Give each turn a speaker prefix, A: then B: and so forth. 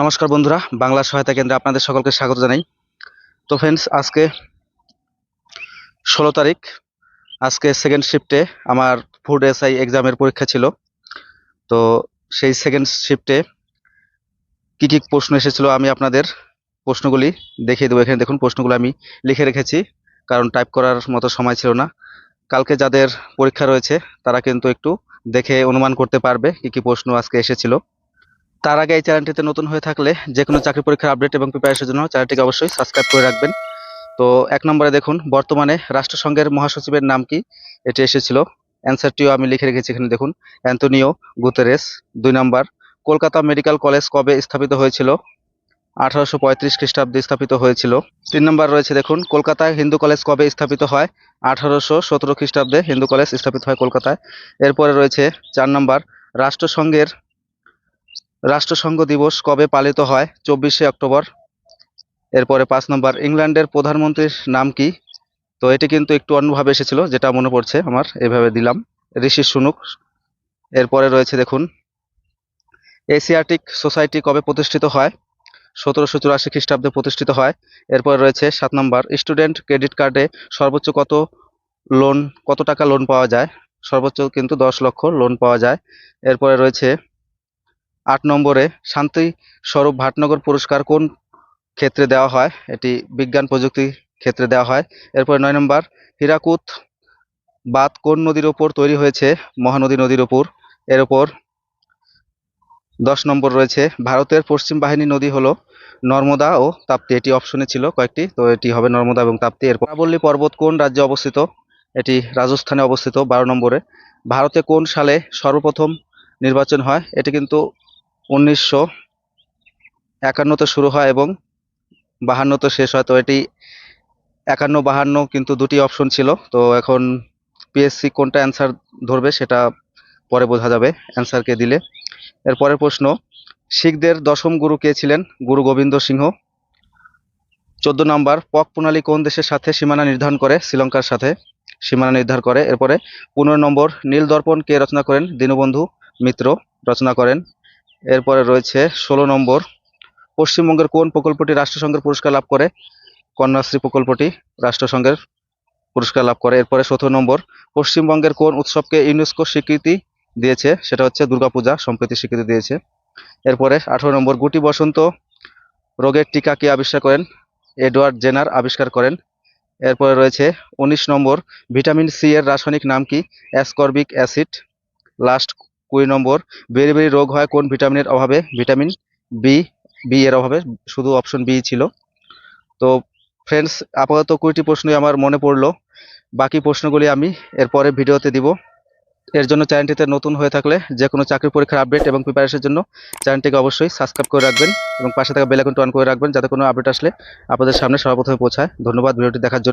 A: নমস্কার বন্ধুরা, বাংলা সহায়তা কেন্দ্রে আপনাদের সকলকে স্বাগত জানাই। তো ফ্রেন্ডস আজকে ষোলো তারিখ, আজকে সেকেন্ড শিফটে আমার ফুড এসআই এক্সামের পরীক্ষা ছিল। তো সেই সেকেন্ড শিফটে কি কী প্রশ্ন এসেছিল আমি আপনাদের প্রশ্নগুলি দেখিয়ে দেবো। এখানে দেখুন, প্রশ্নগুলো আমি লিখে রেখেছি, কারণ টাইপ করার মতো সময় ছিল না। কালকে যাদের পরীক্ষা রয়েছে, তারা কিন্তু একটু দেখে অনুমান করতে পারবে কি কি প্রশ্ন আজকে এসেছিল। তার আগে এই চ্যানেলটিতে নতুন হয়ে থাকলে যে কোনো চাকরি পরীক্ষার আপডেট এবং প্রিপারেশনের জন্য চ্যানেলটিকে অবশ্যই সাবস্ক্রাইব করে রাখবেন। তো এক নম্বরে দেখুন, বর্তমানে রাষ্ট্রসংঘের মহাসচিবের নাম কি? এটি এসেছিল। অ্যান্সারটিও আমি লিখে রেখেছি এখানে, দেখুন। অ্যান্টনিও গুতেরেস দুই নম্বর। কলকাতা মেডিকেল কলেজ কবে স্থাপিত হয়েছিল? আঠারোশো পঁয়ত্রিশ খ্রিস্টাব্দে স্থাপিত হয়েছিল। তিন নম্বর রয়েছে, দেখুন, কলকাতায় হিন্দু কলেজ কবে স্থাপিত হয়? আঠারোশো সতেরো খ্রিস্টাব্দে হিন্দু কলেজ স্থাপিত হয় কলকাতায়। এরপরে রয়েছে, চার নম্বর, রাষ্ট্রসংঘের রাষ্ট্রসংঘ দিবস কবে পালিত হয়? চব্বিশে অক্টোবর। এরপরে পাঁচ নম্বর, ইংল্যান্ডের প্রধানমন্ত্রীর নাম কি? তো এটি কিন্তু একটু অন্যভাবে এসেছিল, যেটা মনে পড়ছে আমার, এভাবে দিলাম। ঋষি সুনুক। এরপরে রয়েছে দেখুন, এশিয়াটিক সোসাইটি কবে প্রতিষ্ঠিত হয়? সতেরোশো চুরাশি খ্রিস্টাব্দে প্রতিষ্ঠিত হয়। এরপরে রয়েছে সাত নম্বর, স্টুডেন্ট ক্রেডিট কার্ডে সর্বোচ্চ কত লোন, কত টাকা লোন পাওয়া যায়? সর্বোচ্চ কিন্তু দশ লক্ষ লোন পাওয়া যায়। এরপরে রয়েছে আট নম্বরে শান্তি স্বরূপ ভাটনগর পুরস্কার কোন ক্ষেত্রে দেওয়া হয়? এটি বিজ্ঞান প্রযুক্তি ক্ষেত্রে দেওয়া হয়। এরপরে নয় নম্বর হীরাকুত বাঁধ কোন নদীর ওপর তৈরি হয়েছে? মহানদী নদীর ওপর এর ওপর দশ নম্বর রয়েছে, ভারতের পশ্চিম বাহিনী নদী হলো নর্মদা ও তাপ্তি। এটি অপশনে ছিল কয়েকটি, তো এটি হবে নর্মদা এবং তাপ্তি। এরপর আরাবল্লী পর্বত কোন রাজ্যে অবস্থিত? এটি রাজস্থানে অবস্থিত, বারো নম্বরে। ভারতে কোন সালে সর্বপ্রথম নির্বাচন হয়? এটি কিন্তু উনিশশো একান্নতে শুরু হয় এবং বাহান্নতে শেষ হয়। তো এটি একান্ন, বাহান্ন কিন্তু দুটি অপশন ছিল। তো এখন পিএসসি কোনটা অ্যান্সার ধরবে সেটা পরে বোঝা যাবে। অ্যান্সারকে দিলে। এর পরের প্রশ্ন, শিখদের দশম গুরু কে ছিলেন? গুরু গোবিন্দ সিংহ। চোদ্দ নম্বর, পক প্রণালী কোন দেশের সাথে সীমানা নির্ধারণ করে? শ্রীলঙ্কার সাথে সীমানা নির্ধারণ করে। এরপরে পনেরো নম্বর, নীল দর্পণ কে রচনা করেন? দীনবন্ধু মিত্র রচনা করেন। এরপরে রয়েছে ষোলো নম্বর। পশ্চিমবঙ্গের কোন প্রকল্পটি রাষ্ট্রসংঘের পুরস্কার লাভ করে? কন্যাশ্রী প্রকল্পটি রাষ্ট্রসংঘের পুরস্কার লাভ করে। এরপরে সতেরো নম্বর, পশ্চিমবঙ্গের কোন উৎসবকে ইউনেস্কো স্বীকৃতি দিয়েছে? সেটা হচ্ছে দুর্গাপূজা, সম্প্রতি স্বীকৃতি দিয়েছে। এরপরে আঠেরো নম্বর, গুটি বসন্ত রোগের টিকা কে আবিষ্কার করেন? এডওয়ার্ড জেনার আবিষ্কার করেন। এরপরে রয়েছে উনিশ নম্বর, ভিটামিন সি এর রাসায়নিক নাম কি? Ascorbic acid. লাস্ট কুড়ি নম্বর, বেরি বেরি রোগ হয় কোন ভিটামিনের অভাবে? ভিটামিন বি বি এর অভাবে, শুধু অপশন বি ছিল। তো ফ্রেন্ডস আপাতত কুড়িটি প্রশ্নই আমার মনে পড়ল। বাকি প্রশ্নগুলি আমি এরপরে ভিডিওতে দিব। এর জন্য চ্যানেলটিতে নতুন হয়ে থাকলে যে কোনো চাকরি পরীক্ষার আপডেট এবং প্রিপারেশনের জন্য চ্যানেলটিকে অবশ্যই সাবস্ক্রাইব করে রাখবেন এবং পাশে থাকা বেল আইকনটি অন করে রাখবেন যাতে কোনো আপডেট আসলে আপনাদের সামনে সর্বপ্রথমে পৌঁছায়। ধন্যবাদ ভিডিওটি দেখার জন্য।